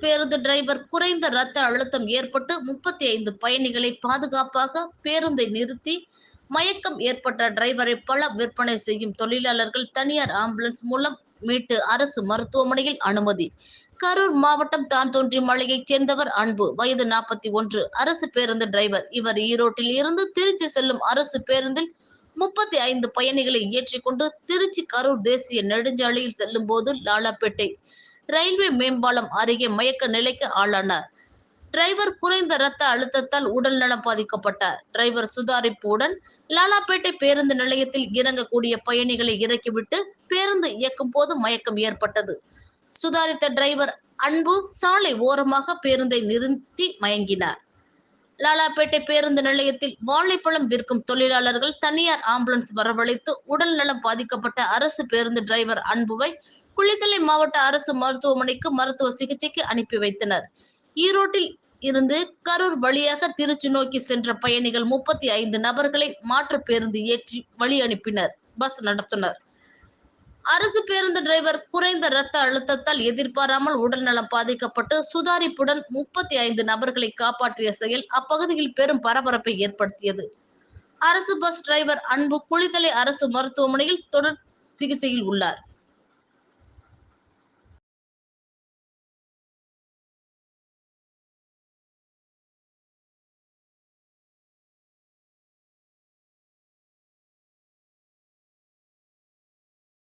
பேருந்து டிரைவர் குறைந்த ரத்த அழுத்தம் ஏற்பட்டு முப்பத்தி ஐந்து பயணிகளை பாதுகாப்பாக பேருந்தை நிறுத்தி மயக்கம் ஏற்பட்ட டிரைவரை பல விற்பனை செய்யும் தொழிலாளர்கள் தனியார் ஆம்புலன்ஸ் மூலம் மீட்டு அரசு மருத்துவமனையில் அனுமதி. கரூர் மாவட்டம் தான் தோன்றி மலையைச் சேர்ந்தவர் அன்பு. வயது நாற்பத்தி ஒன்று. அரசு பேருந்து டிரைவர். இவர் ஈரோட்டில் இருந்து திருச்சி செல்லும் அரசு பேருந்தில் முப்பத்தி ஐந்து பயணிகளை ஏற்றிக்கொண்டு திருச்சி கரூர் தேசிய நெடுஞ்சாலையில் செல்லும் போது லாலாப்பேட்டை ரயில்வே மேம்பாலம் அருகே மயக்க நிலைக்கு ஆளானார். டிரைவர் குறைந்த ரத்த அழுத்தத்தால் உடல் நலம் பாதிக்கப்பட்டார் டிரைவர் சுதாரிப்புடன் லாலாப்பேட்டை பேருந்து நிலையத்தில் இறங்கக்கூடிய பயணிகளை இறக்கிவிட்டு பேருந்து இயக்கும் போது மயக்கம் ஏற்பட்டது. சுதாரித்த டிரைவர் அன்பு சாலை ஓரமாக பேருந்தை நிறுத்தி மயங்கினார். லாலாப்பேட்டை பேருந்து நிலையத்தில் வாழைப்பழம் விற்கும் தொழிலாளர்கள் தனியார் ஆம்புலன்ஸ் வரவழைத்து உடல் நலம் பாதிக்கப்பட்ட அரசு பேருந்து டிரைவர் அன்புவை குளித்தலை மாவட்ட அரசு மருத்துவமனைக்கு மருத்துவ சிகிச்சைக்கு அனுப்பி வைத்தனர். ஈரோட்டில் இருந்து கரூர் வழியாக திருச்சி நோக்கி சென்ற பயணிகள் முப்பத்தி ஐந்து நபர்களை மாற்று பேருந்து ஏற்றி வழி அனுப்பினர். பஸ் நடத்துனர். அரசு பேருந்து டிரைவர் குறைந்த ரத்த அழுத்தத்தால் எதிர்பாராமல் உடல்நலம் பாதிக்கப்பட்டு சுதாரிப்புடன் முப்பத்தி ஐந்து நபர்களை காப்பாற்றிய செயல் அப்பகுதியில் பெரும் பரபரப்பை ஏற்படுத்தியது. அரசு பஸ் டிரைவர் அன்பு குளித்தலை அரசு மருத்துவமனையில் தொடர் சிகிச்சையில் உள்ளார்.